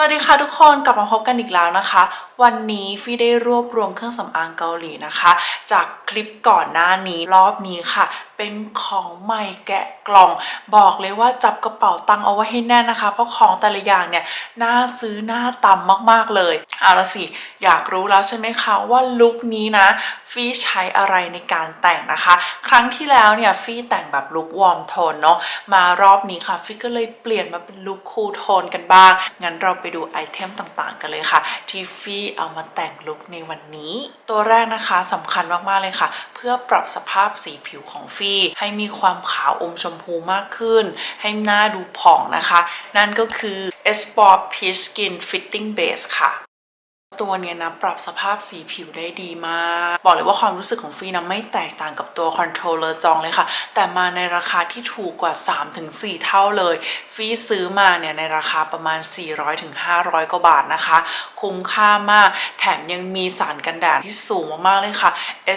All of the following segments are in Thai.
สวัสดีค่ะทุกคนกลับมาพบกันอีกแล้วนะคะ วันนี้ฟี่ได้รวบรวมเครื่องสำอางเกาหลีนะคะ จากคลิปก่อนหน้านี้รอบนี้ค่ะ เป็นของใหม่แกะกล่อง บอกเลยว่าจับกระเป๋าตังค์เอาไว้ให้แน่นนะคะ เพราะของแต่ละอย่างเนี่ยน่าซื้อน่าตำมากๆเลยเอาละสิอยากรู้แล้วใช่ไหมคะว่าลุคนี้นะฟี่ใช้อะไรในการแต่งนะคะ ครั้งที่แล้วเนี่ยฟี่แต่งแบบลุควอร์มโทนเนาะมารอบนี้ค่ะฟี่ก็เลยเปลี่ยนมาเป็นลุคคูลโทนกันบ้างงั้นเราไปดูไอเทมต่างๆ กันเลยค่ะ ที่ฟี่เอามาแต่งลุคในวันนี้ ตัวแรกนะคะสำคัญมากๆเลยค่ะ เพื่อปรับสภาพสีผิวของฟี่ให้มีความขาวอมชมพูมากขึ้น ให้หน้าดูผ่องนะคะ นั่นก็คือ Esport Peach Skin Fitting Base ค่ะ ตัวเนี้ยนะปรับสภาพสีผิวได้ดีมาก บอกเลยว่าความรู้สึกของฟีนะไม่แตกต่างกับตัวคอนโทรลเลอร์จองเลยค่ะ แต่มาในราคาที่ถูกกว่า 3-4 เท่าเลย ฟีซื้อมาเนี่ยในราคาประมาณ 400-500 กว่าบาทนะคะ คุ้มค่ามาก แถมยังมีสารกันแดดที่สูงมากๆเลยค่ะ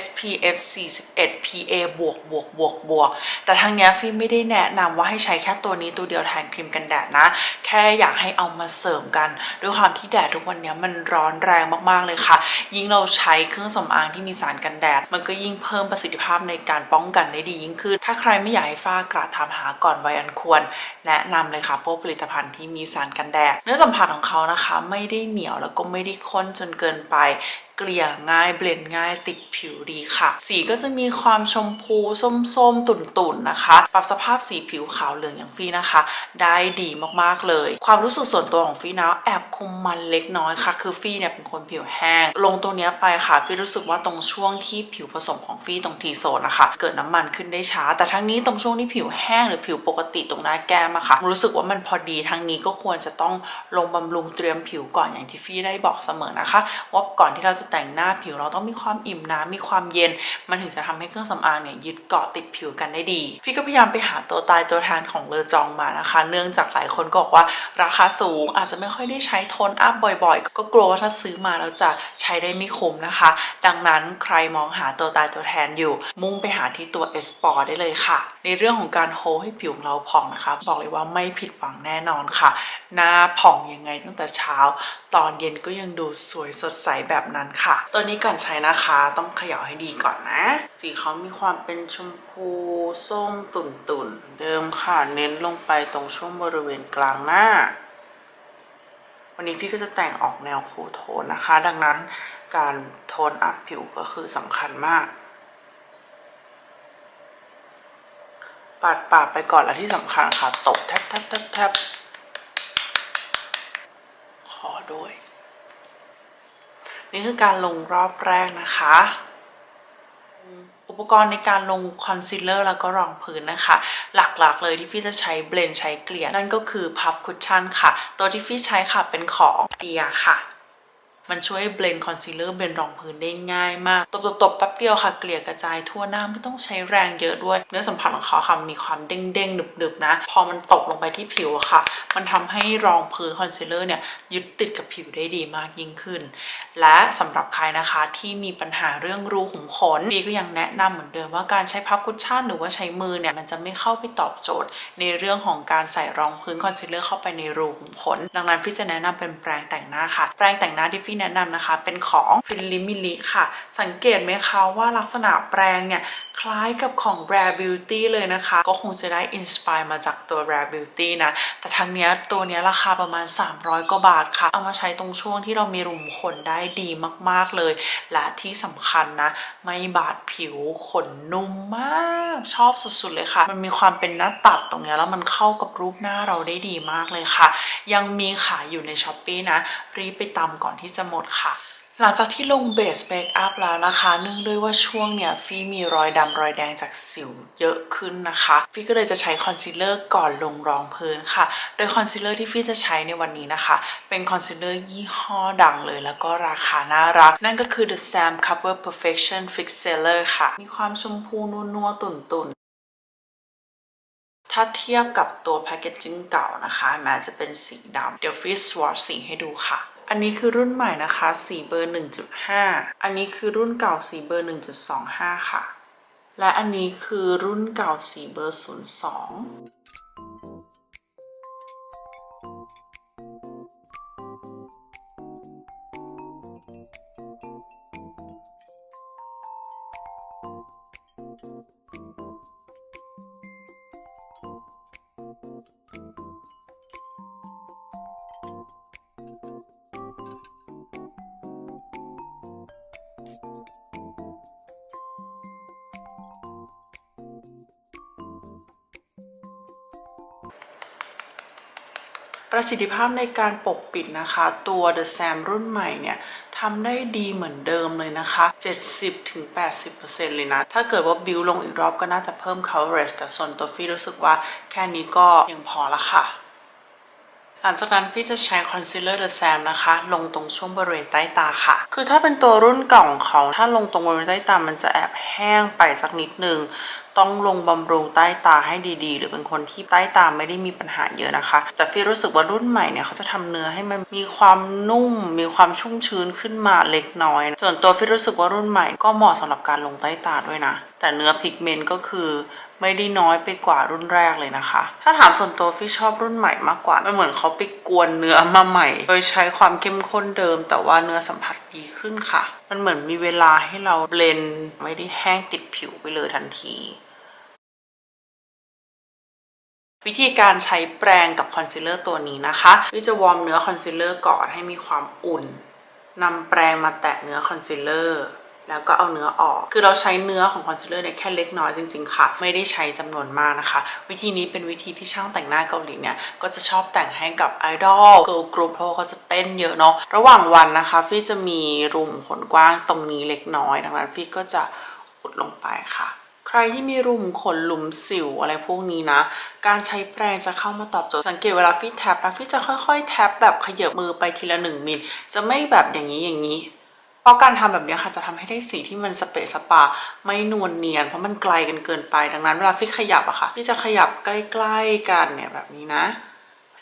SPF 41 PA บวกบวกบวกบวกแต่ทางเนี้ยฟีไม่ได้แนะนำว่าให้ใช้แค่ตัวนี้ตัวเดียวแทนครีมกันแดดนะ แค่อยากให้เอามาเสริมกัน ด้วยความที่แดดทุกวันเนี้ยมันร้อนแรงมากๆเลยค่ะ ยิ่งเราใช้เครื่องสำอางที่มีสารกันแดด มันก็ยิ่งเพิ่มประสิทธิภาพในการป้องกันได้ดียิ่งขึ้น ถ้าใครไม่อยากให้ฝ้ากระทำหาก่อนวัยอันควร แนะนำเลยค่ะพวกผลิตภัณฑ์ที่มีสารกันแดด เนื้อสัมผัสของเขานะคะ ไม่ได้เหนียวแล้วก็ไม่ได้ข้นจนเกินไป กลี่ยง่ายเบลนง่ายติดผิวดีค่ะ สีก็จะมีความชมพูส้มๆ ตุ่นๆนะคะ ปรับสภาพสีผิวขาวเหลืองอย่างฟี่นะคะ ได้ดีมากๆเลย ความรู้สึกส่วนตัวของฟี่นะแอบคุมมันเล็กน้อยค่ะ คือฟี่เนี่ยเป็นคนผิวแห้ง ลงตัวเนี้ยไปค่ะฟี่รู้สึกว่าตรงช่วงที่ผิวผสมของฟี่ตรงทีโซนนะคะ เกิดน้ำมันขึ้นได้ช้า แต่ทั้งนี้ตรงช่วงที่ผิวแห้งหรือผิวปกติตรงหน้าแก้มอะค่ะ รู้สึกว่ามันพอดีทั้งนี้ก็ควรจะต้องลงบำรุงเตรียมผิวก่อนอย่างที่ฟี่ได้บอกเสมอนะคะว่าก่อนที่เราจะแต่งหน้าผิวเราต้องมีความอิ่มน้ำมีความเย็น มันถึงจะทำให้เครื่องสำอางเนี่ยยึดเกาะติดผิวกันได้ดีฟี่ก็พยายามไปหาตัวตายตัวแทนของเลอจองมานะคะ เนื่องจากหลายคนก็บอกว่าราคาสูงอาจจะไม่ค่อยได้ใช้โทนอัพบ่อยๆ ก็กลัวว่าถ้าซื้อมาแล้วจะใช้ได้ไม่คุ้มนะคะ ดังนั้นใครมองหาตัวตายตัวแทนอยู่ มุ่งไปหาที่ตัว S p o r t ได้เลยค่ะ ในเรื่องของการโฮให้ผิวของเราผ่องนะคะ บอกเลยว่าไม่ผิดหวังแน่นอนค่ะ หน้าผ่องยังไงตั้งแต่เช้า ตอนเย็นก็ยังดูสวยสดใสแบบนั้นค่ะตัวนี้ก่อนใช้นะคะต้องเขย่าให้ดีก่อนนะ สีเขามีความเป็นชมพูส้มตุ่นตุ่นๆเดิมค่ะเน้นลงไปตรงช่วงบริเวณกลางหน้า วันนี้พี่ก็จะแต่งออกแนวคูลโทนนะคะ ดังนั้นการโทนอัพผิวก็คือสำคัญมากปาดปาดไปก่อนและที่สำคัญค่ะตบแทบแทบแทบแทบขอด้วย นี่คือการลงรอบแรกนะคะ อุปกรณ์ในการลงคอนซีลเลอร์แล้วก็รองพื้นนะคะ หลักๆเลยที่พี่จะใช้เบลนใช้เกลี่ยนั่นก็คือพับคุชชั่นค่ะ ตัวที่พี่ใช้ค่ะเป็นของเปียค่ะ มันช่วยเบลนคอนซีลเลอร์เบลนรองพื้นได้ง่ายมาก ตบๆๆแป๊บเดียวค่ะเกลี่ยกระจายทั่วหน้าไม่ต้องใช้แรงเยอะด้วย เนื้อสัมผัสของเขาค่ะมีความเด้งๆหนึบๆนะ พอมันตกลงไปที่ผิวอะค่ะ มันทำให้รองพื้นคอนซีลเลอร์เนี่ยยึดติดกับผิวได้ดีมากยิ่งขึ้น และสำหรับใครนะคะที่มีปัญหาเรื่องรูขุมขนพี่ก็ยังแนะนำเหมือนเดิมว่าการใช้พับคุชชั่นหรือว่าใช้มือเนี่ยมันจะไม่เข้าไปตอบโจทย์ ในเรื่องของการใส่รองพื้นคอนซีลเลอร์เข้าไปในรูขุมขน ดังนั้นพี่จะแนะนำเป็นแปรงแต่งหน้าค่ะ แปรงแต่งหน้าที่พี่แนะนำนะคะ เป็นของฟิลลิมิลิค่ะ สังเกตไหมคะว่าลักษณะแปรงเนี่ย คล้ายกับของ Rare Beauty เลยนะคะ ก็คงจะได้อินสปายมาจากตัว Rare Beauty นะ แต่ทั้งเนี้ยตัวเนี้ยราคาประมาณ 300 กว่าบาทค่ะ เอามาใช้ตรงช่วงที่เรามีรุมขนได้ดีมากๆเลย และที่สำคัญนะ ไม่บาดผิวขนนุ่มมากชอบสุดๆเลยค่ะ มันมีความเป็นหน้าตัดตรงเนี้ยแล้วมันเข้ากับรูปหน้าเราได้ดีมากเลยค่ะ ยังมีขายอยู่ในช้อปปีนะรีบไปตามก่อนที่จะหมดค่ะ หลังจากที่ลงเบสเบรกอัพแล้วนะคะ เนื่องด้วยว่าช่วงเนี่ยฟี่มีรอยดำรอยแดงจากสิวเยอะขึ้นนะคะ ฟี่ก็เลยจะใช้คอนซีลเลอร์ก่อนลงรองพื้นค่ะ โดยคอนซีลเลอร์ที่ฟี่จะใช้ในวันนี้นะคะ เป็นคอนซีลเลอร์ยี่ห้อดังเลย แล้วก็ราคาน่ารัก นั่นก็คือ The Sam Cover Perfection Fixer ค่ะ มีความชมพูนัวๆตุ่นๆถ้าเทียบกับตัวแพคเกจจิ้งเก่านะคะแม้จะเป็นสีดำเดี๋ยวฟี่สวอตสีให้ดูค่ะ อันนี้คือรุ่นใหม่นะคะสีเบอร์ 1.5 อันนี้คือรุ่นเก่าสีเบอร์ 1.25 ค่ะ และอันนี้คือรุ่นเก่าสีเบอร์ 02 ประสิทธิภาพในการปกปิดนะคะ ตัว The Sam รุ่นใหม่เนี่ยทำได้ดีเหมือนเดิมเลยนะคะ 70-80%เลยนะ ถ้าเกิดว่าบิวลงอีกรอบก็น่าจะเพิ่ม coverage แต่ส่วนตัวฟี่รู้สึกว่าแค่นี้ก็ยังพอละค่ะ หลังจากนั้นพี่จะใช้ concealer the Sam นะคะ ลงตรงช่วงบริเวณใต้ตาค่ะ คือถ้าเป็นตัวรุ่นเก่าของเขาถ้าลงตรงบริเวณใต้ตามันจะแอบแห้งไปสักนิดนึงต้องลงบำรุงใต้ตาให้ดีๆ หรือเป็นคนที่ใต้ตาไม่ได้มีปัญหาเยอะนะคะ แต่ฟี่รู้สึกว่ารุ่นใหม่เนี่ยเขาจะทำเนื้อให้มันมีความนุ่ม มีความชุ่มชื้นขึ้นมาเล็กน้อย ส่วนตัวฟี่รู้สึกว่ารุ่นใหม่ก็เหมาะสำหรับการลงใต้ตาด้วยนะ แต่เนื้อพิกเมนต์ก็คือ ไม่ได้น้อยไปกว่ารุ่นแรกเลยนะคะ ถ้าถามส่วนตัวฟี่ชอบรุ่นใหม่มากกว่ามันเหมือนเขาไปกวนเนื้อมาใหม่ โดยใช้ความเข้มข้นเดิม แต่ว่าเนื้อสัมผัสดีขึ้นค่ะ มันเหมือนมีเวลาให้เราเบลนด์ไม่ได้แห้งติดผิวไปเลยทันทีวิธีการใช้แปรงกับคอนซีลเลอร์ตัวนี้นะคะวิจะวอร์มเนื้อคอนซีลเลอร์ก่อนให้มีความอุ่นนำแปรงมาแตะเนื้อคอนซีลเลอร์ แล้วก็เอาเนื้อออก คือเราใช้เนื้อของคอนซีลเลอร์เนี่ยแค่เล็กน้อยจริงๆค่ะ ไม่ได้ใช้จำนวนมากนะคะ วิธีนี้เป็นวิธีที่ช่างแต่งหน้าเกาหลีเนี่ย ก็จะชอบแต่งให้กับไอดอลเกิร์ลกรุ๊ปเพราะเขาจะเต้นเยอะเนาะ ระหว่างวันนะคะฟี่จะมีรุมขนกว้างตรงนี้เล็กน้อยดังนั้นฟี่ก็จะอุดลงไปค่ะใครที่มีรุมขนหลุมสิวอะไรพวกนี้นะ การใช้แปรงจะเข้ามาตอบโจทย์สังเกตเวลาฟี่แท็บนะฟี่จะค่อยๆ แท็บแบบขยับมือไปทีละหนึ่งมิลจะไม่แบบอย่างนี้อย่างนี้ เพราะการทำแบบนี้ค่ะจะทำให้ได้สีที่มันสเปซสปา ไม่นวลเนียน เพราะมันไกลกันเกินไป ดังนั้นเวลาฟี่ขยับอะค่ะพี่จะขยับใกล้ ๆกันเนี่ยแบบนี้นะ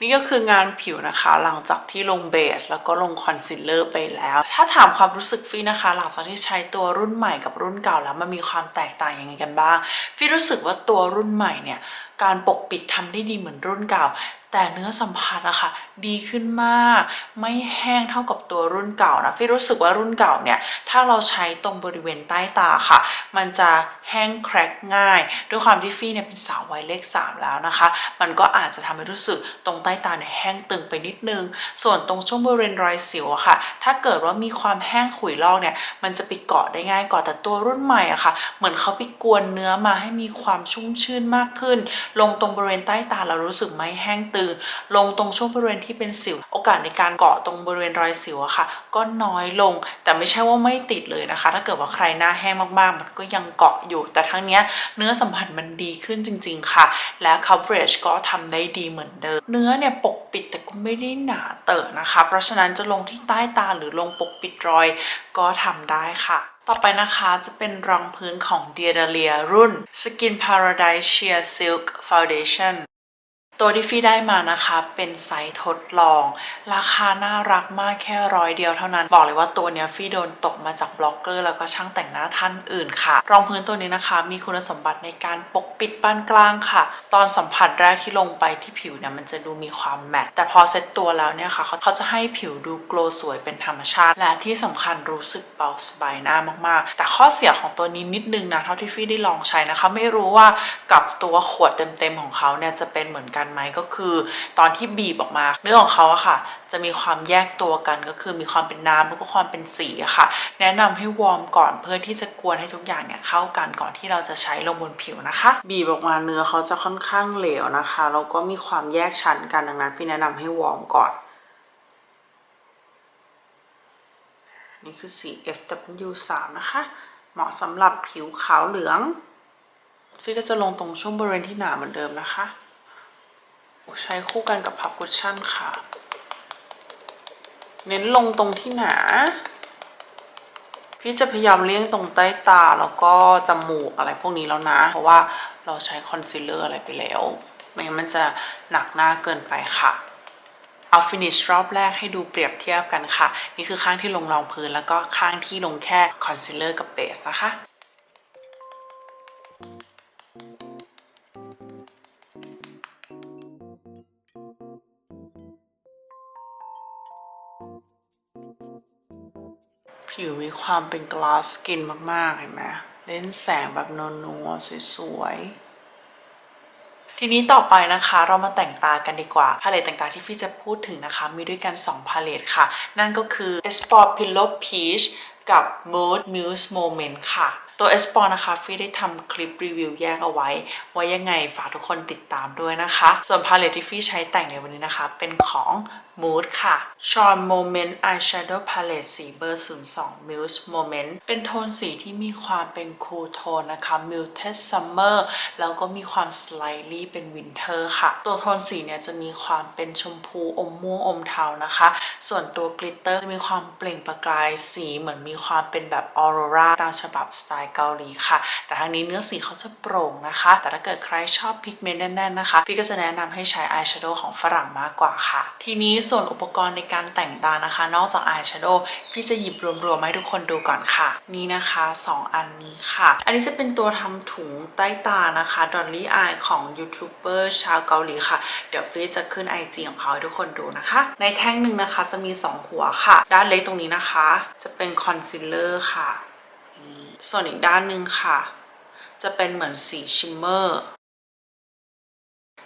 นี่ก็คืองานผิวนะคะ หลังจากที่ลงเบส แล้วก็ลงคอนซีลเลอร์ไปแล้ว ถ้าถามความรู้สึกฟี่นะคะ หลังจากที่ใช้ตัวรุ่นใหม่กับรุ่นเก่าแล้วมันมีความแตกต่างยังไงกันบ้าง ฟี่รู้สึกว่าตัวรุ่นใหม่เนี่ย การปกปิดทำได้ดีเหมือนรุ่นเก่า แต่เนื้อสัมผัสอะค่ะดีขึ้นมาก ไม่แห้งเท่ากับตัวรุ่นเก่านะฟี่รู้สึกว่ารุ่นเก่าเนี่ย ถ้าเราใช้ตรงบริเวณใต้ตาค่ะ มันจะแห้งแครกง่าย ด้วยความที่ฟี่เนี่ยเป็นสาววัยเลข 3 แล้วนะคะ มันก็อาจจะทำให้รู้สึกตรงใต้ตาเนี่ยแห้งตึงไปนิดนึง ส่วนตรงช่วงบริเวณรอยสิวอะค่ะ ถ้าเกิดว่ามีความแห้งขุยลอกเนี่ย มันจะไปเกาะได้ง่ายกว่าแต่ตัวรุ่นใหม่อะค่ะ เหมือนเขาไปกวนเนื้อมาให้มีความชุ่มชื่นมากขึ้นลงตรงบริเวณใต้ตาเรารู้สึกไหมแห้งตึงลงตรงช่วงบริเวณที่เป็นสิว โอกาสในการเกาะตรงบริเวณรอยสิวอะค่ะ ก็น้อยลงแต่ไม่ใช่ว่าไม่ติดเลยนะคะ ถ้าเกิดว่าใครหน้าแห้งมากๆ มันก็ยังเกาะอยู่ แต่ทั้งเนี้ยเนื้อสัมผัสมันดีขึ้นจริง ๆ ค่ะ และ coverage ก็ทำได้ดีเหมือนเดิม เนื้อเนี่ยปกปิดแต่ก็ไม่ได้หนาเตอะนะคะ เพราะฉะนั้นจะลงที่ใต้ตาหรือลงปกปิดรอยก็ทำได้ค่ะ ต่อไปนะคะจะเป็นรองพื้นของ d e a d a l i a รุ่น Skin Paradise Sheer Silk Foundation ตัวที่ฟี่ได้มานะคะเป็นไซส์ทดลอง ราคาน่ารักมากแค่ร้อยเดียวเท่านั้น บอกเลยว่าตัวเนี้ยฟี่โดนตกมาจากบล็อกเกอร์แล้วก็ช่างแต่งหน้าท่านอื่นค่ะ รองพื้นตัวนี้นะคะ มีคุณสมบัติในการปกปิดปานกลางค่ะ ตอนสัมผัสแรกที่ลงไปที่ผิวเนี่ยมันจะดูมีความแมตต์แต่พอเซ็ตตัวแล้วเนี่ยค่ะเขาเขาจะให้ผิวดูโกลสวยเป็นธรรมชาติ และที่สำคัญรู้สึกเบาสบายหน้ามากๆ แต่ข้อเสียของตัวนี้นิดนึงนะเท่าที่ฟี่ได้ลองใช้นะคะ ไม่รู้ว่ากับตัวขวดเต็มๆของเขาเนี่ยจะเป็นเหมือนกันไหมก็คือ ตอนที่บีบออกมา เนื้อของเขาอะค่ะ จะมีความแยกตัวกันก็คือมีความเป็นน้ำแล้วก็ความเป็นสีอะค่ะ แนะนำให้วอร์มก่อนเพื่อที่จะกวนให้ทุกอย่างเนี่ยเข้ากันก่อนที่เราจะใช้ลงบนผิวนะคะ บีบออกมาเนื้อเขาจะค่อนข้างเหลวนะคะแล้วก็มีความแยกชั้นกันดังนั้นพี่แนะนำให้วอร์มก่อนนี่คือสี FW3 นะคะ เหมาะสำหรับผิวขาวเหลือง ฟี่ก็จะลงตรงช่วงบริเวณที่หนาเหมือนเดิมนะคะ ใช้คู่กันกับพับคุชชั่นค่ะ เน้นลงตรงที่หนา พี่จะพยายามเลี่ยงตรงใต้ตาแล้วก็จมูกอะไรพวกนี้แล้วนะ เพราะว่าเราใช้คอนซีลเลอร์อะไรไปแล้วไม่งั้นมันจะหนักหน้าเกินไปค่ะเอาฟินิชรอบแรกให้ดูเปรียบเทียบกันค่ะ นี่คือข้างที่ลงรองพื้นแล้วก็ข้างที่ลงแค่คอนซีลเลอร์กับเบสนะคะ ผิวมีความเป็นกลาสสกินมาก ๆ เห็นไหมเล่นแสงแบบนัวๆสวยๆ ทีนี้ต่อไปนะคะเรามาแต่งตากันดีกว่า พาเลตต่างๆที่พี่จะพูดถึงนะคะ มีด้วยกัน 2 พาเลตค่ะ นั่นก็คือ Esport Pillow Peach กับ Mood Muse Moment ค่ะตัว S p o r นะคะฟี่ได้ทำคลิปรีวิวแยกเอาไว้ ไว้ยังไงฝากทุกคนติดตามด้วยนะคะ ส่วนพาเลตที่ฟี่ใช้แต่งในวันนี้นะคะ เป็นของ Mood ค่ะ Charm Moment Eyeshadow Palette สีเบอร์ 02 Muse Moment เป็นโทนสีที่มีความเป็นคูลโทนนะคะ Muted Summer แล้วก็มีความ slightly เป็น Winter ค่ะ ตัวโทนสีเนี่ยจะมีความเป็นชมพูอมม่วงอมเทานะคะ ส่วนตัวกลิตเตอร์จะมีความเปล่งประกายสีเหมือนมีความเป็นแบบออโรราตามฉบับสไตล์เกาหลีค่ะ แต่ทางนี้เนื้อสีเขาจะโปร่งนะคะ แต่ถ้าเกิดใครชอบพิกเมนต์แน่นๆนะคะ พี่ก็จะแนะนำให้ใช้อายแชโดว์ของฝรั่งมากกว่าค่ะ ทีนี้ส่วนอุปกรณ์ในการแต่งตานะคะ นอกจากอายแชโดว์พี่จะหยิบรวมๆให้ทุกคนดูก่อนค่ะ นี่นะคะ 2 อันนี้ค่ะ อันนี้จะเป็นตัวทำถุงใต้ตานะคะดอลลี่อายของยูทูบเบอร์ชาวเกาหลีค่ะ เดี๋ยวฟี่จะขึ้น IG ของเขาให้ทุกคนดูนะคะ ในแท่งหนึ่งนะคะจะมี 2 หัวค่ะ ด้านเล็กตรงนี้นะคะ จะเป็นคอนซีลเลอร์ค่ะส่วนอีกด้านหนึ่งค่ะ จะเป็นเหมือนสีชิมเมอร์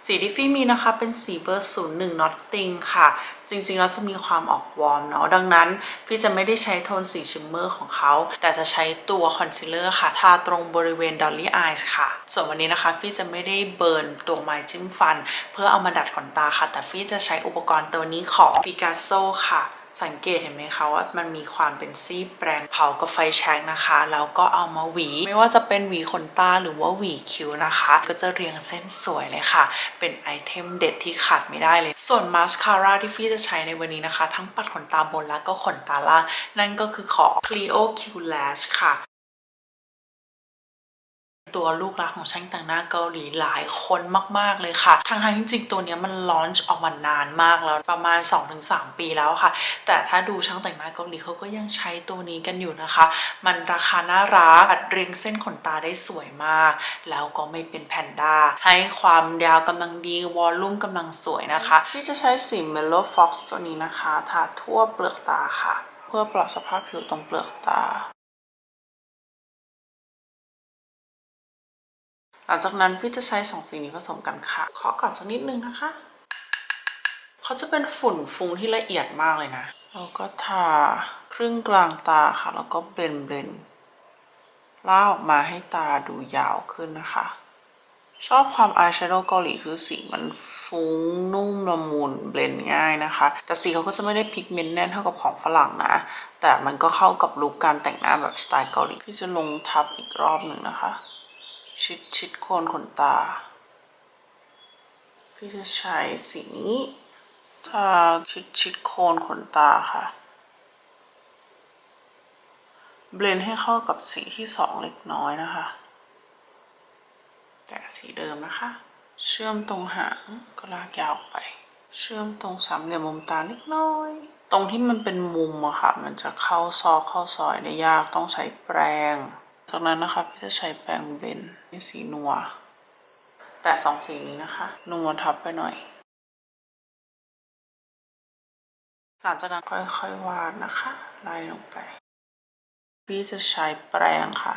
สีที่ฟี่มีนะคะเป็นสีเบอร์ศูนย์หนึ่งนอตติงค่ะ จริงๆแล้วจะมีความออกวอร์มเนาะดังนั้นพี่จะไม่ได้ใช้โทนสีชิมเมอร์ของเขา แต่จะใช้ตัวคอนซีลเลอร์ค่ะ ทาตรงบริเวณดอลลี่อายส์ค่ะ ส่วนวันนี้นะคะฟี่จะไม่ได้เบิร์นตัวไม้จิ้มฟัน เพื่อเอามาดัดขนตาค่ะ แต่ฟี่จะใช้อุปกรณ์ตัวนี้ของ Picasso ค่ะ สังเกตเห็นไหมคะว่ามันมีความเป็นซี่แปรงเผากับไฟแช็กนะคะแล้วก็เอามาหวี ไม่ว่าจะเป็นหวีขนตาหรือว่าหวีคิ้วนะคะ ก็จะเรียงเส้นสวยเลยค่ะ เป็นไอเทมเด็ดที่ขาดไม่ได้เลย ส่วนมาสคาร่าที่ฟี่จะใช้ในวันนี้นะคะ ทั้งปัดขนตาบนและก็ขนตาล่างนั่นก็คือของ Clio Q Lash ค่ะ ตัวลูกรักของช่างแต่งหน้าเกาหลีหลายคนมาก ๆ เลยค่ะทางทางจริงๆตัวนี้มันลอนช์ออกมานานมากแล้วประมาณ 2-3 ปีแล้วค่ะ แต่ถ้าดูช่างแต่งหน้าเกาหลีเขาก็ยังใช้ตัวนี้กันอยู่นะคะ มันราคาน่ารักอัดเรียงเส้นขนตาได้สวยมาก แล้วก็ไม่เป็นแพนด้า ให้ความยาวกำลังดีวอลลุ่มกำลังสวยนะคะที่จะใช้สี Mellow Fox ตัวนี้นะคะทาทั่วเปลือกตาค่ะ เพื่อปรับสภาพผิวตรงเปลือกตา หลังจากนั้นฟิจะใช้สองสีนี้ผสมกันค่ะเคาะก่อนสักนิดนึงนะคะเขาจะเป็นฝุ่นฟุ้งที่ละเอียดมากเลยนะแล้วก็ทาครึ่งกลางตาค่ะ แล้วก็เบนเบนล่าออกมาให้ตาดูยาวขึ้นนะคะ ชอบความอายแชโดว์เกาหลีคือสีมันฟุ้งนุ่มละมุนเบลนง่ายนะคะ แต่สีเขาก็จะไม่ได้พิกเมนต์แน่นเท่ากับของฝรั่งนะ แต่มันก็เข้ากับลุคการแต่งหน้าแบบสไตล์เกาหลีพี่จะลงทับอีกรอบหนึ่งนะคะ ชิดชิดโคนขนตา พี่จะใช้สีนี้ทาชิดชิดโคนขนตาค่ะ เบลนให้เข้ากับสีที่สองเล็กน้อยนะคะ แต่สีเดิมนะคะ เชื่อมตรงหางก็ลากยาวไป เชื่อมตรงสามเหลี่ยมมุมตาเล็กน้อย ตรงที่มันเป็นมุมอะค่ะ มันจะเข้าซอกเข้าซอยได้ยากต้องใช้แปรง จากนั้นนะคะพี่จะใช้แปรงเบนนี่สีนัว แต่สองสีนี้นะคะ นัวทับไปหน่อย หลังจากนั้นค่อยๆวาดนะคะไล่ลงไป พี่จะใช้แปรงค่ะ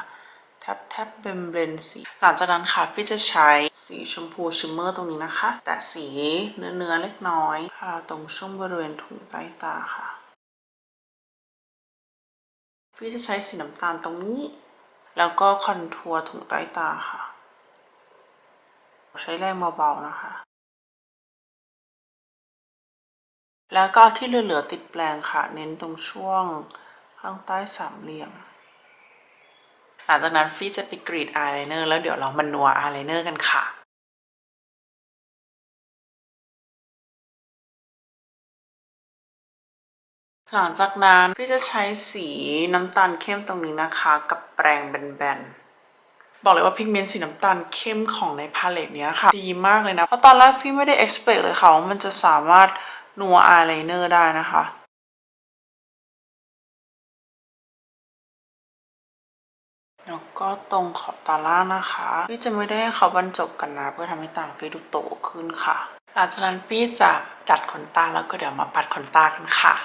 แทบแทบเบนเบนสี หลังจากนั้นค่ะพี่จะใช้สีชมพูชิมเมอร์ตรงนี้นะคะ แต่สีเนื้อเนื้อเล็กน้อยค่ะตรงช่วงบริเวณถุงใต้ตาค่ะ พี่จะใช้สีน้ำตาลตรงนี้ แล้วก็คอนทัวร์ถุงใต้ตาค่ะ ใช้แรงเบาๆนะคะ แล้วก็ที่เหลือๆติดแปลงค่ะ เน้นตรงช่วงข้างใต้สามเหลี่ยมหลังจากนั้นฟี่จะไปกรีดอายไลเนอร์แล้วเดี๋ยวเรามานัวอายไลเนอร์กันค่ะ หลังจากนั้นพี่จะใช้สีน้ำตาลเข้มตรงนี้นะคะ กับแปรงแบนๆ บอกเลยว่าพิกเมนต์สีน้ำตาลเข้มของในพาเลตเนี้ยค่ะ ดีมากเลยนะ เพราะตอนแรกพี่ไม่ได้ expect เลยค่ะว่ามันจะสามารถนัวอายไลเนอร์ได้นะคะแล้วก็ตรงขอบตาล่างนะคะพี่จะไม่ได้ให้เขาบรรจบกันนะ เพื่อทำให้ตาพี่ดูโตขึ้นค่ะ หลังจากนั้นพี่จะดัดขนตาแล้วก็เดี๋ยวมาปัดขนตากันค่ะ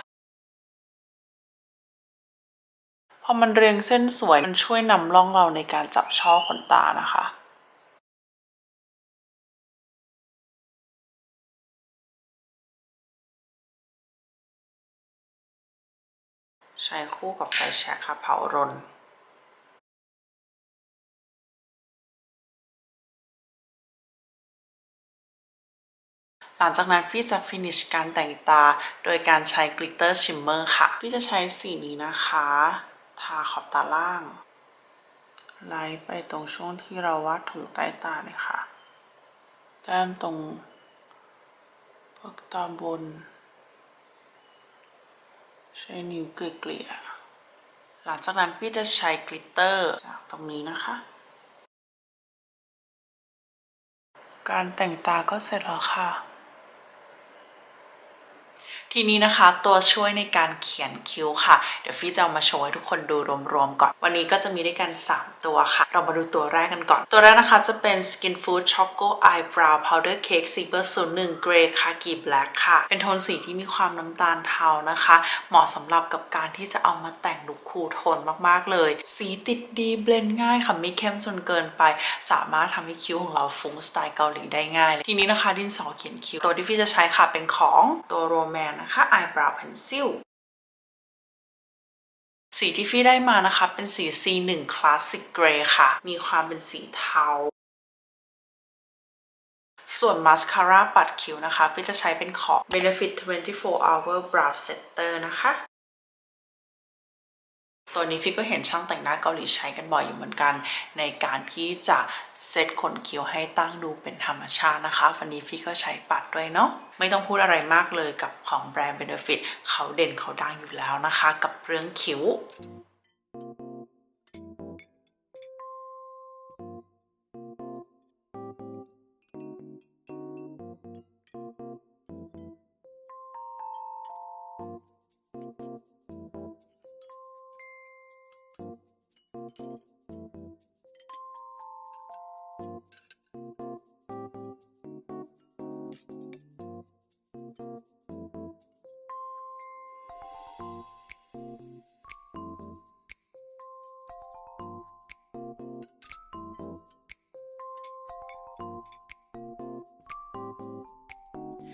พอมันเรียงเส้นสวยมันช่วยนำร่องเราในการจับช่อขนตานะคะใช้คู่กับไฟแชกค่ะเผารน หลังจากนั้นพี่จะฟินิชการแต่งตาโดยการใช้กลิตเตอร์ชิมเมอร์ค่ะ พี่จะใช้สีนี้นะคะ ทาขอบตาล่าง ไล่ไปตรงช่วงที่เราวาดถุงใต้ตาเลยค่ะ แต้มตรงพวกตาบน ใช้นิ้วเกลี่ยหลังจากนั้นพี่จะใช้กลิตเตอร์จากตรงนี้นะคะ การแต่งตาก็เสร็จแล้วค่ะ ทีนี้นะคะตัวช่วยในการเขียนคิ้วค่ะ เดี๋ยวฟี่จะเอามาโชว์ให้ทุกคนดูรวมๆก่อน วันนี้ก็จะมีด้วยกัน 3 ตัวค่ะ เรามาดูตัวแรกกันก่อน ตัวแรกนะคะจะเป็น Skin Food Choco Eyebrow Powder Cake Silver 01 Grey Khaki Black ค่ะ เป็นโทนสีที่มีความน้ำตาลเทานะคะ เหมาะสำหรับกับการที่จะเอามาแต่งลุคคูลโทนมากๆเลย สีติดดีเบลนง่ายค่ะไม่เข้มจนเกินไป สามารถทำให้คิ้วของเราฟุ้งสไตล์เกาหลีได้ง่ายเลยทีนี้นะคะดินสอเขียนคิ้วตัวที่พี่จะใช้ค่ะเป็นของตัวโรแมนนะคะ Eyebrow Pencil สีที่ฟี่ได้มานะคะ เป็นสี C1 Classic Gray ค่ะ มีความเป็นสีเทา ส่วนมาสคาร่าปัดคิ้วนะคะ พี่จะใช้เป็นของ Benefit 24 Hour Brow Setter นะคะ ตัวนี้พี่ก็เห็นช่างแต่งหน้าเกาหลีใช้กันบ่อยอยู่เหมือนกัน ในการที่จะเซตขนคิ้วให้ตั้งดูเป็นธรรมชาตินะคะ วันนี้พี่ก็ใช้ปัดด้วยเนาะไม่ต้องพูดอะไรมากเลยกับของแบรนด์ Benefit เขาเด่นเขาดังอยู่แล้วนะคะ กับเรื่องคิ้ว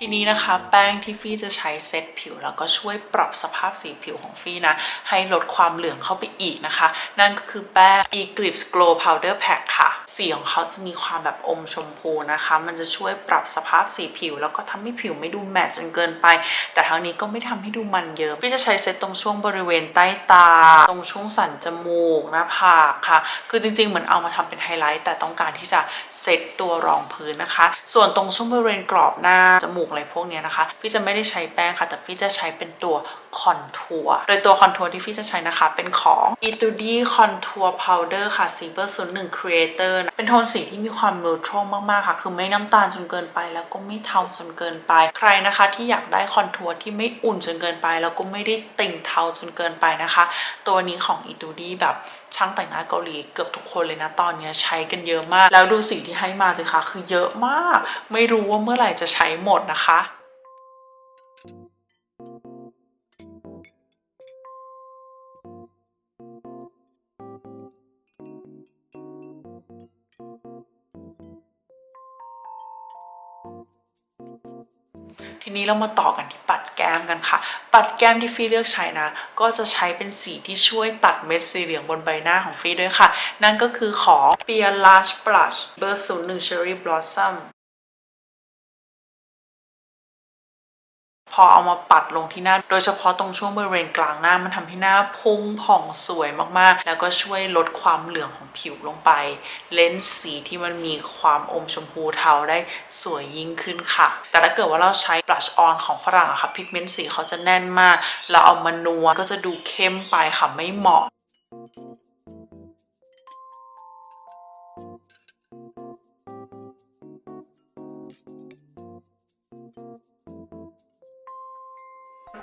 ทีนี้นะคะแป้งที่ฟี่จะใช้เซตผิว แล้วก็ช่วยปรับสภาพสีผิวของฟี่นะ ให้ลดความเหลืองเข้าไปอีกนะคะ นั่นก็คือแป้ง Eclipse Glow Powder Pack ค่ะ สีของเขาจะมีความแบบอมชมพูนะคะ มันจะช่วยปรับสภาพสีผิว แล้วก็ทำให้ผิวไม่ดูแมตต์จนเกินไป แต่ทั้งนี้ก็ไม่ทำให้ดูมันเยอะพี่จะใช้เซตตรงช่วงบริเวณใต้ตา ตรงช่วงสันจมูกหน้าผากค่ะ คือจริงๆเหมือนเอามาทำเป็นไฮไลท์แต่ต้องการที่จะเซตตัวรองพื้นนะคะ ส่วนตรงช่วงบริเวณกรอบหน้าจมูกอะไรพวกนี้นะคะ พี่จะไม่ได้ใช้แป้งค่ะ แต่พี่จะใช้เป็นตัวคอนทัวร์โดยตัวคอนทัวร์ที่พี่จะใช้นะคะ เป็นของ e t u d i Contour Powder ค่ะ Silver 01 Creator นะเป็นโทนสีที่มีความนูทรัลมากๆค่ะ คือไม่น้ำตาลจนเกินไป แล้วก็ไม่เทาจนเกินไป ใครนะคะที่อยากได้คอนทัวร์ที่ไม่อุ่นจนเกินไป แล้วก็ไม่ได้ติ่งเทาจนเกินไปนะคะ ตัวนี้ของ e t u d i แบบช่างแต่งหน้าเกาหลีเกือบทุกคนเลยนะตอนนี้ใช้กันเยอะมาก แล้วดูสีที่ให้มาสิคะคือเยอะมาก ไม่รู้ว่าเมื่อไหร่จะใช้หมดนะคะทีนี้เรามาต่อกันที่ปัดแก้มกันค่ะ ปัดแก้มที่ฟี่เลือกใช้นะ ก็จะใช้เป็นสีที่ช่วยตัดเม็ดสีเหลืองบนใบหน้าของฟี่ด้วยค่ะ นั่นก็คือของ p i a Lash Blush เบอร์01 Cherry Blossom พอเอามาปัดลงที่หน้า โดยเฉพาะตรงช่วงบริเวณกลางหน้ามันทำให้หน้าพุ่งผ่องสวยมากๆ แล้วก็ช่วยลดความเหลืองของผิวลงไป เลนส์สีที่มันมีความอมชมพูเทาได้สวยยิ่งขึ้นค่ะ แต่ถ้าเกิดว่าเราใช้บลัชออนของฝรั่งอะค่ะพิกเมนต์สีเขาจะแน่นมาก เราเอามานวลก็จะดูเข้มไปค่ะไม่เหมาะ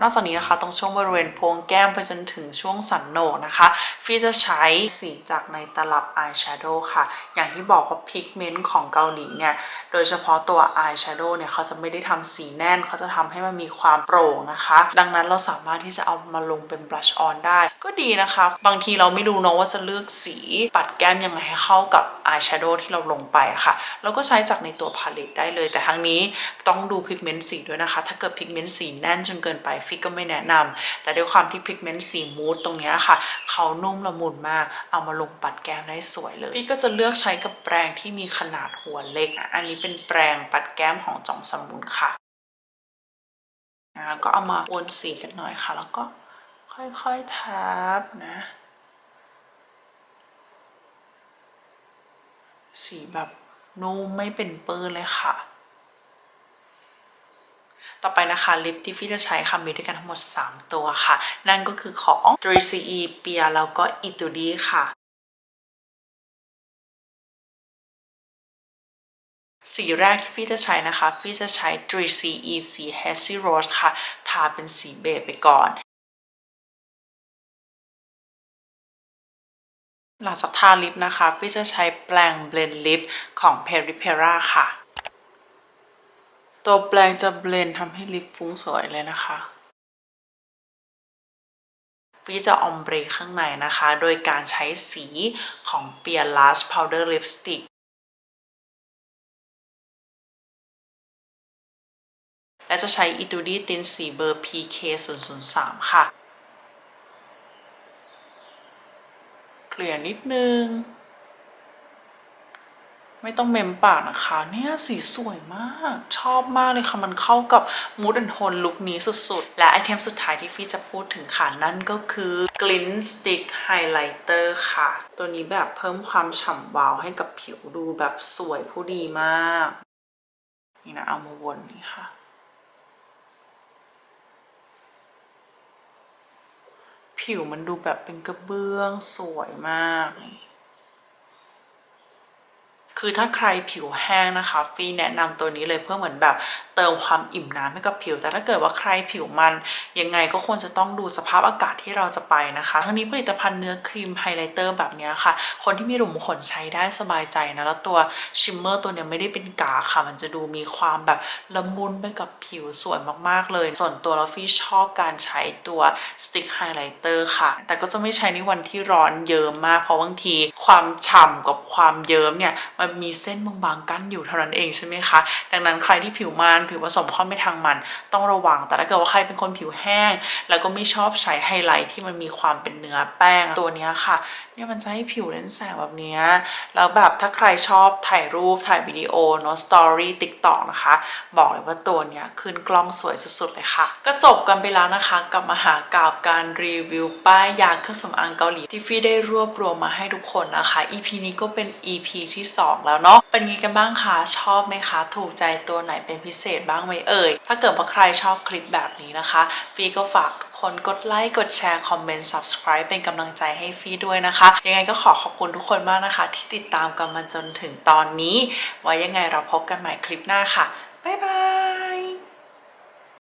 นอกจากนี้นะคะตรงช่วงบริเวณโพรงแก้มไปจนถึงช่วงสันโหนกนะคะฟี่จะใช้สีจากในตลับอายแชโดว์ค่ะ อย่างที่บอกว่าพิกเมนต์ของเกาหลีเนี่ย โดยเฉพาะตัวอายแชโดว์เนี่ยเขาจะไม่ได้ทำสีแน่น เขาจะทำให้มันมีความโปร่งนะคะ ดังนั้นเราสามารถที่จะเอามาลงเป็นบลัชออนได้ ก็ดีนะคะ บางทีเราไม่รู้เนอะว่าจะเลือกสีปัดแก้มยังไงให้เข้ากับอายแชโดว์ที่เราลงไปค่ะเราก็ใช้จากในตัวพาเลตได้เลย แต่ทั้งนี้ต้องดูพิกเมนต์สีด้วยนะคะ ถ้าเกิดพิกเมนต์สีแน่นจนเกินไปฟี่ก็ไม่แนะนำแต่ด้วยความที่พิกเมนต์สีมูดตรงนี้ค่ะเขานุ่มละมุนมากเอามาลงปัดแก้มได้สวยเลย พี่ก็จะเลือกใช้กับแปรงที่มีขนาดหัวเล็ก อันนี้เป็นแปรงปัดแก้มของจองสมุนค่ะก็เอามาวนสีกันหน่อยค่ะ แล้วก็ค่อยๆทับนะ สีแบบนุ่มไม่เป็นเปื้นเลยค่ะ ต่อไปนะคะลิปที่ฟี่จะใช้ค่ะมีด้วยกันทั้งหมด 3 ตัวค่ะ นั่นก็คือของ d r c e เปียแล้วก็ i t u d i ค่ะสีแรกที่ฟี่จะใช้นะคะฟี่จะใช้ d r c e สี Hazy Rose ค่ะ ทาเป็นสีเบจไปก่อน หลังจากทาลิปนะคะฟี่จะใช้แปรงเบลนด์ลิปของ Peripera ค่ะ ตัวแปรงจะเบลนทำให้ลิปฟุ้งสวยเลยนะคะฟี่จะออมเบรข้างในนะคะ โดยการใช้สีของเปีย Lash Powder Lipstick และจะใช้ i t u d i ตินสีเบอร์ PK 0 0 3ค่ะเกลี่ยนิดนึง ไม่ต้องเมมปากนะคะ เนี่ยสีสวยมาก ชอบมากเลยค่ะ มันเข้ากับมูดแอนโทนลุคนี้สุดๆ และไอเทมสุดท้ายที่ฟี่จะพูดถึงค่ะ นั่นก็คือ Glint Stick Highlighter ค่ะ ตัวนี้แบบเพิ่มความฉ่ำวาวให้กับผิวดูแบบสวยผู้ดีมาก นี่นะ เอามาวนนี่ค่ะผิวมันดูแบบเป็นกระเบื้องสวยมากนี่ คือถ้าใครผิวแห้งนะคะฟีแนะนำตัวนี้เลยเพื่อเหมือนแบบเติมความอิ่มน้ำให้กับผิว แต่ถ้าเกิดว่าใครผิวมันยังไงก็ควรจะต้องดูสภาพอากาศที่เราจะไปนะคะ ทั้งนี้ผลิตภัณฑ์เนื้อครีมไฮไลท์เตอร์แบบนี้ค่ะ คนที่มีหลุมขนใช้ได้สบายใจนะ แล้วตัวชิมเมอร์ตัวนี้ไม่ได้เป็นกาค่ะ มันจะดูมีความแบบละมุนไปกับผิวสวยมากๆเลย ส่วนตัวแล้วฟี่ชอบการใช้ตัวสติ๊กไฮไลท์เตอร์ค่ะ แต่ก็จะไม่ใช้ในวันที่ร้อนเยิ้มมาก เพราะบางทีความฉ่ำกับความเยิ้มเนี่ยมันมีเส้นบางๆกั้นอยู่เท่านั้นเองใช่ไหมคะ ดังนั้นใครที่ผิวมันผิวผสมข้อไม่ทางมันต้องระวัง แต่ถ้าเกิดว่าใครเป็นคนผิวแห้ง แล้วก็ไม่ชอบใช้ไฮไลท์ที่มันมีความเป็นเนื้อแป้งตัวนี้ค่ะ เนี่ยมันจะให้ผิวเล่นแสงแบบเนี้ยแล้วแบบถ้าใครชอบถ่ายรูปถ่ายวิดีโอเนาะสตอรี่ติ๊กต็อกนะคะ บอกเลยว่าตัวเนี้ยขึ้นกล้องสวยสุดๆเลยค่ะ ก็จบกันไปแล้วนะคะกับมหากาบการรีวิวป้ายยาเครื่องสำอางเกาหลีที่ฟี่ได้รวบรวมมาให้ทุกคนนะคะ EP นี้ก็เป็น EP ที่ 2 แล้วเนาะเป็นไงกันบ้างคะชอบไหมคะ ถูกใจตัวไหนเป็นพิเศษบ้างไหมเอ่ยถ้าเกิดว่าใครชอบคลิปแบบนี้นะคะฟี่ก็ฝากทุก คนกดไลค์กดแชร์คอมเมนต์ subscribe เป็นกำลังใจให้ฟี่ด้วยนะคะ ยังไงก็ขอขอบคุณทุกคนมากนะคะ ที่ติดตามกันมาจนถึงตอนนี้ ไว้ยังไงเราพบกันใหม่คลิปหน้าค่ะบ๊ายบาย